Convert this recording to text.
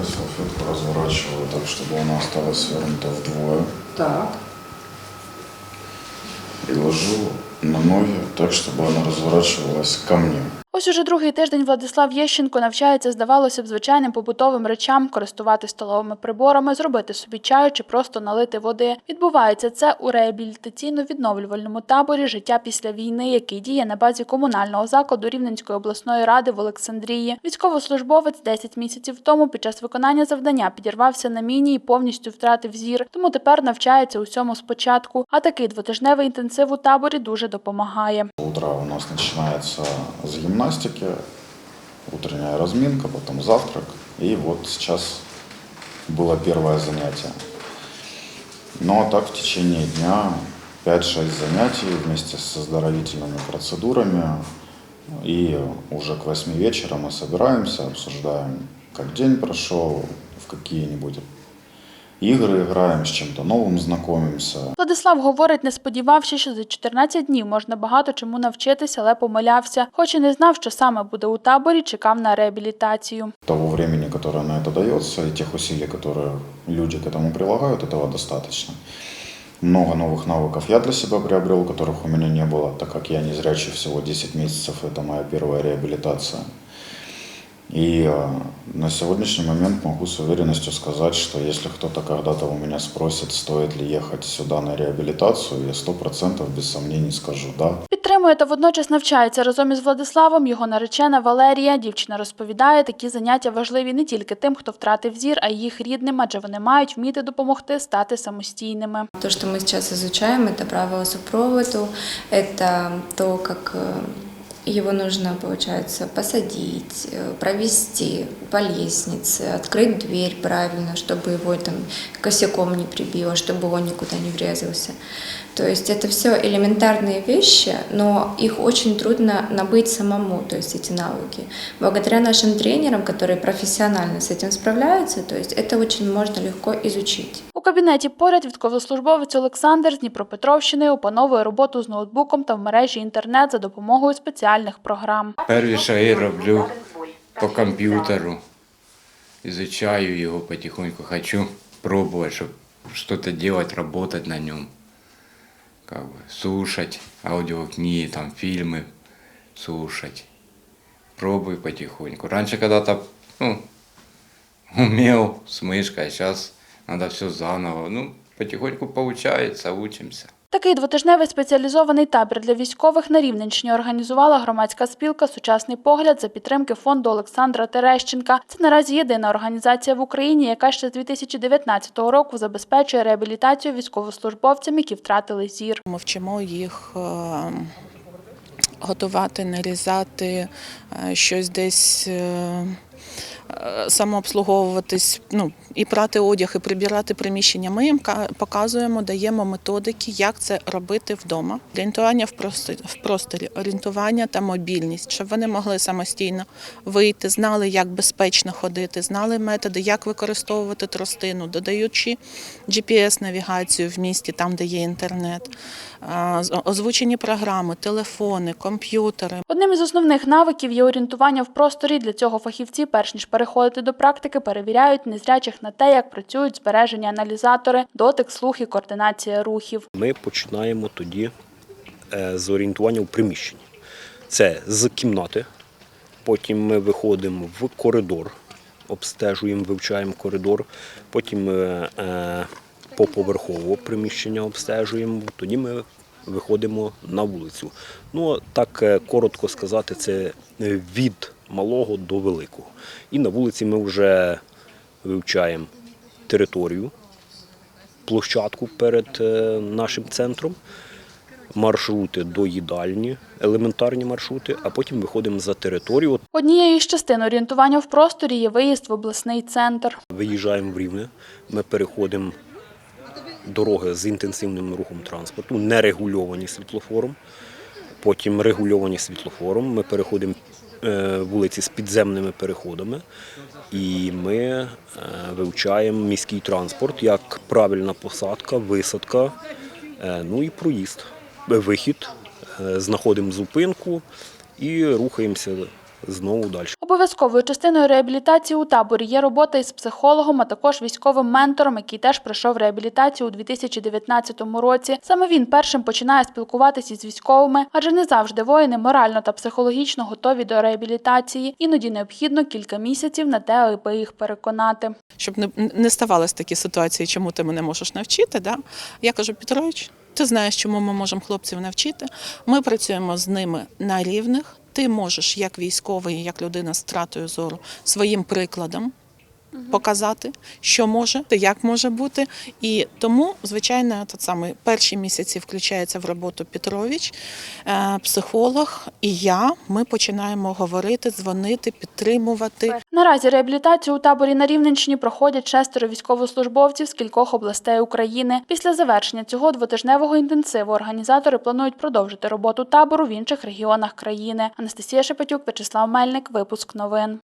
Я салфетку разворачиваю так, чтобы она осталась свернута вдвое. Так. И ложу на ноги так, чтобы она разворачивалась ко мне. Ось уже другий тиждень Владислав Єщенко навчається, здавалося б, звичайним побутовим речам, користувати столовими приборами, зробити собі чаю чи просто налити води. Відбувається це у реабілітаційно-відновлювальному таборі Життя після війни, який діє на базі комунального закладу Рівненської обласної ради в Олександрії. Військовослужбовець 10 місяців тому під час виконання завдання підірвався на міні і повністю втратив зір, тому тепер навчається усьому спочатку. А такий двотижневий інтенсив у таборі дуже допомагає. Утро у нас начинается с гимнастики, утренняя разминка, потом завтрак. И вот сейчас было первое занятие. А так в течение дня 5-6 занятий вместе с оздоровительными процедурами. И уже к 8 вечера мы собираемся, обсуждаем, как день прошел, в какие-нибудь игры играем, с чем-то новым знакомимся. Владислав говорить, не сподівався, що за 14 днів можна багато чому навчитися, але помилявся. Хоч і не знав, що саме буде у таборі, чекав на реабілітацію. Того времени, которое на это дается, и тех усилий, которые люди к этому прилагают, этого достаточно. Много новых навыков я для себя приобрел, которых у меня не было, так как я не зрячий всего 10 месяцев, это моя первая реабилитация. И э, на сегодняшний момент могу с уверенностью сказать, что если кто-то когда-то у меня спросит, стоит ли ехать сюда на реабилитацию, я сто процентов без сомнений скажу «да». Підтримує та водночас навчається разом із Владиславом його наречена Валерія. Дівчина розповідає, такі заняття важливі не тільки тим, хто втратив зір, а й їх рідним, адже вони мають вміти допомогти стати самостійними. То, что мы сейчас изучаем, это правила супроводу, это то, как э, его нужно, получается, посадить, э, провести по лестнице, открыть дверь правильно, чтобы его там косяком не прибило, чтобы он никуда не врезался. То есть это все элементарные вещи, но их очень трудно набыть самому, то есть эти навыки. Благодаря нашим тренерам, которые профессионально с этим справляются, то есть это очень можно легко изучить. У кабінеті поряд військовослужбовець Олександр з Дніпропетровщини опановує роботу з ноутбуком та в мережі інтернет за допомогою спеціальних програм. Перві шаги роблю по комп'ютеру. Изучаю його потихоньку. Хочу пробовать, чтобы что-то делать, работать на нем. Как бы слушать аудиокниги, там фильмы слушать. Пробую потихоньку. Раньше когда-то ну, умел с мышкой, а сейчас надо все заново. Ну, потихоньку получается, учимся. Такий двотижневий спеціалізований табір для військових на Рівненщині організувала громадська спілка Сучасний погляд за підтримки фонду Олександра Терещенка. Це наразі єдина організація в Україні, яка ще з 2019 року забезпечує реабілітацію військовослужбовцям, які втратили зір. Ми вчимо їх е, готувати, нарізати, е, щось десь е, самообслуговуватись, ну, і прати одяг, і прибирати приміщення. Ми їм показуємо, даємо методики, як це робити вдома. Орієнтування в просторі, орієнтування та мобільність, щоб вони могли самостійно вийти, знали, як безпечно ходити, знали методи, як використовувати тростину, додаючи GPS-навігацію в місті, там, де є інтернет, озвучені програми, телефони, комп'ютери. Одним із основних навиків є орієнтування в просторі. Для цього фахівці, перш ніж переходити до практики, перевіряють незрячих на те, як працюють збережені аналізатори, дотик, слух і координація рухів. Ми починаємо тоді е, з орієнтування в приміщенні. Це з кімнати, потім ми виходимо в коридор, обстежуємо, вивчаємо коридор, потім ми е, поповерхово приміщення обстежуємо, тоді ми виходимо на вулицю. Ну, так е, коротко сказати, це е, від малого до великого. І на вулиці ми вже вивчаємо територію, площадку перед е, нашим центром, маршрути до їдальні, елементарні маршрути, а потім виходимо за територію. Однією з частин орієнтування в просторі є виїзд в обласний центр. Виїжджаємо в Рівне, ми переходимо дороги з інтенсивним рухом транспорту, не регульовані світлофором. Потім регульовані світлофором. Ми переходимо вулиці з підземними переходами, і ми е, вивчаємо міський транспорт, як правильна посадка, висадка, е, ну і проїзд, Е, вихід. Е, Знаходимо зупинку і рухаємося знову далі. Обов'язковою частиною реабілітації у таборі є робота із психологом, а також військовим ментором, який теж пройшов реабілітацію у 2019 році. Саме він першим починає спілкуватися із військовими, адже не завжди воїни морально та психологічно готові до реабілітації. Іноді необхідно кілька місяців на те, аби їх переконати. щоб не, не ставалися такі ситуації, чому ти мене можеш навчити. Да? Я кажу, Петрович, ти знаєш, чому ми можемо хлопців навчити. Ми працюємо з ними на рівних. Ти можеш, як військовий, як людина з втратою зору, своїм прикладом показати, що може, як може бути. І тому, звичайно, тот самий перші місяці включається в роботу Петрович, е, психолог і я. Ми починаємо говорити, дзвонити, підтримувати. Наразі реабілітацію у таборі на Рівненщині проходять шестеро військовослужбовців з кількох областей України. Після завершення цього двотижневого інтенсиву організатори планують продовжити роботу табору в інших регіонах країни. Анастасія Шепетюк, Вячеслав Мельник, випуск новин.